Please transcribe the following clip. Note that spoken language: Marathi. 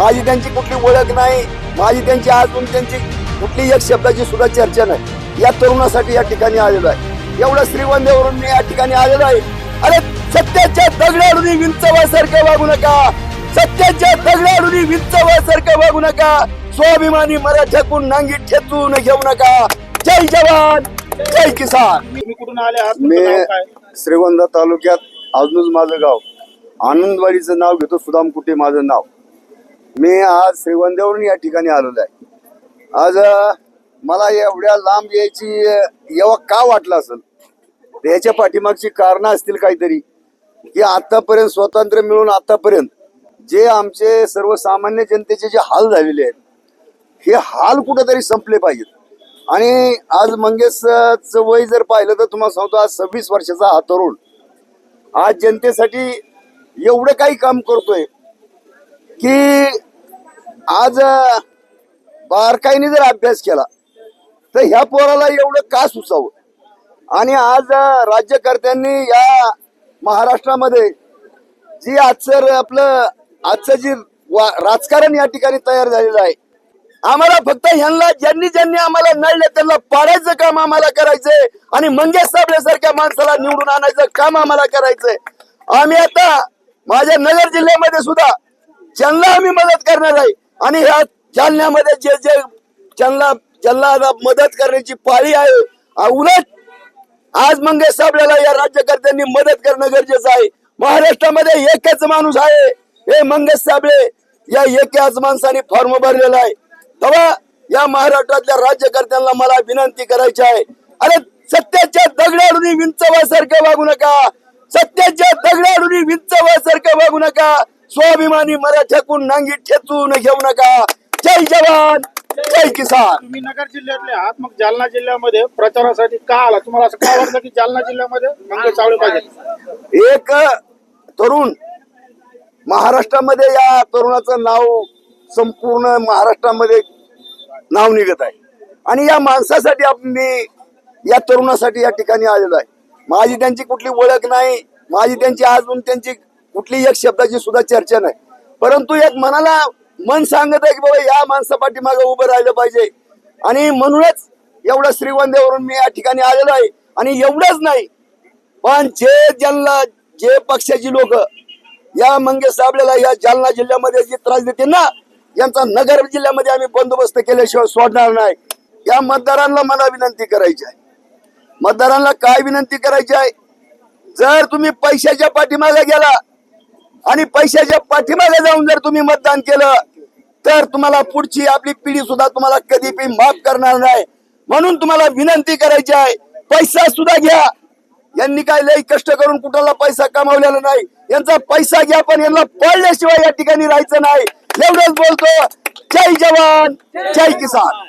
माझी त्यांची कुठली ओळख नाही माझी त्यांची अजून त्यांची कुठली एक शब्दाची सुद्धा चर्चा नाही. या तरुणासाठी या ठिकाणी आलेलो आहे. एवढं श्रीवंदेवरून मी या ठिकाणी आलेलो आहे. अरे सत्याच्या दगडाडून विंचवासारखं वागू नका. सत्याच्या दगडाडून विंचवासारखं वागू नका. स्वाभिमानी मराठ्याकून नांगी ठेचून घेऊ नका. जय जवान जय किसान. तुम्ही कुठून आले आहात? मी श्रीगोंदा तालुक्यात अजूनच माझं गाव. आनंदवाडीचं नाव घेतो सुदाम कुटे माझं नाव. मी आज श्रीगोंद्यावरून या ठिकाणी आलेलो आहे. आज मला एवढ्या लांब यायची अं, का वाटलं असेल? त्याच्या ह्याच्या पाठीमागची कारणं असतील काहीतरी. की आतापर्यंत स्वातंत्र्य मिळून आतापर्यंत जे आमचे सर्वसामान्य जनतेचे जे हाल झालेले आहेत हे हाल कुठेतरी संपले पाहिजेत. आणि आज मंगेशचं वय जर पाहिलं तर तुम्हाला सांगतो आज सव्वीस वर्षाचा हा तरुण. आज जनतेसाठी एवढं काही काम करतोय की आज बारकाईने जर अभ्यास केला तर ह्या पोराला एवढं का सुचावं? आणि आज राज्यकर्त्यांनी या महाराष्ट्रामध्ये जी आजचं आपलं आजचं जी वा- राजकारण या ठिकाणी तयार झालेलं आहे आम्हाला फक्त ह्यांना ज्यांनी ज्यांनी आम्हाला नडले त्यांना पाडायचं काम आम्हाला करायचंय आणि मंगेश साबळेसारख्या माणसाला निवडून आणायचं काम आम्हाला करायचंय. आम्ही आता माझ्या नगर जिल्ह्यामध्ये सुद्धा त्यांना आम्ही मदत करणार आहे. आणि ह्या जालन्यामध्ये जे जे त्यांना त्यांना मदत करण्याची पाळी आहे उलट आज मंगेश साबळेला या राज्यकर्त्यांनी मदत करणं गरजेचं आहे. महाराष्ट्रामध्ये एकच माणूस आहे हे मंगेश साबळे. या एकाच माणसाने फॉर्म भरलेला आहे. तेव्हा या महाराष्ट्रातल्या राज्यकर्त्यांना मला विनंती करायची आहे अरे सत्याच्या दगडाडून विंचवासारखं वागू नका. सत्याच्या दगडाडून विंचवासारखं वागू नका. स्वाभिमानी मराठ्याकून नांगी ठेचून घेऊ नका. जय जवान जय किसान. तुम्ही नगर जिल्ह्यातले आहात मग जालना जिल्ह्यामध्ये प्रचारासाठी का आला? तुम्हाला असं का वाटलं की जालना जिल्ह्यामध्ये मंगेश सावळे पाहिजे? एक तरुण महाराष्ट्रामध्ये या तरुणाचं नाव संपूर्ण महाराष्ट्रामध्ये नाव निघत आहे. आणि या माणसासाठी मी या तरुणासाठी या ठिकाणी आलेलो आहे. माझी त्यांची कुठली ओळख नाही माझी त्यांची अजून त्यांची कुठली एक शब्दाची सुद्धा चर्चा नाही. परंतु एक मनाला मन सांगत आहे की बाबा या माणसा मागे उभं राहिलं पाहिजे. आणि म्हणूनच एवढं श्रीवंदेवरून मी या ठिकाणी आलेलो आहे. आणि एवढंच नाही पण जे ज्यांना जे पक्षाची लोक या मंगेश साबळेला या जालना जिल्ह्यामध्ये जे त्रास देते ना यांचा नगर जिल्ह्यामध्ये आम्ही बंदोबस्त केल्याशिवाय सोडणार नाही. या मतदारांना मला विनंती करायची आहे. मतदारांना काय विनंती करायची आहे? जर तुम्ही पैशाच्या पाठीमागे गेला आणि पैशाच्या पाठीमागे जाऊन जर तुम्ही मतदान केलं तर तुम्हाला पुढची आपली पिढी सुद्धा तुम्हाला कधी माफ करणार नाही. म्हणून तुम्हाला विनंती करायची आहे पैसा सुद्धा घ्या. यांनी काय लई कष्ट करून कुठला पैसा कमावलेला नाही. यांचा पैसा घ्या पण यांना पडल्याशिवाय या ठिकाणी राहायचं नाही. एवढंच बोलतो. जय जवान जय किसान.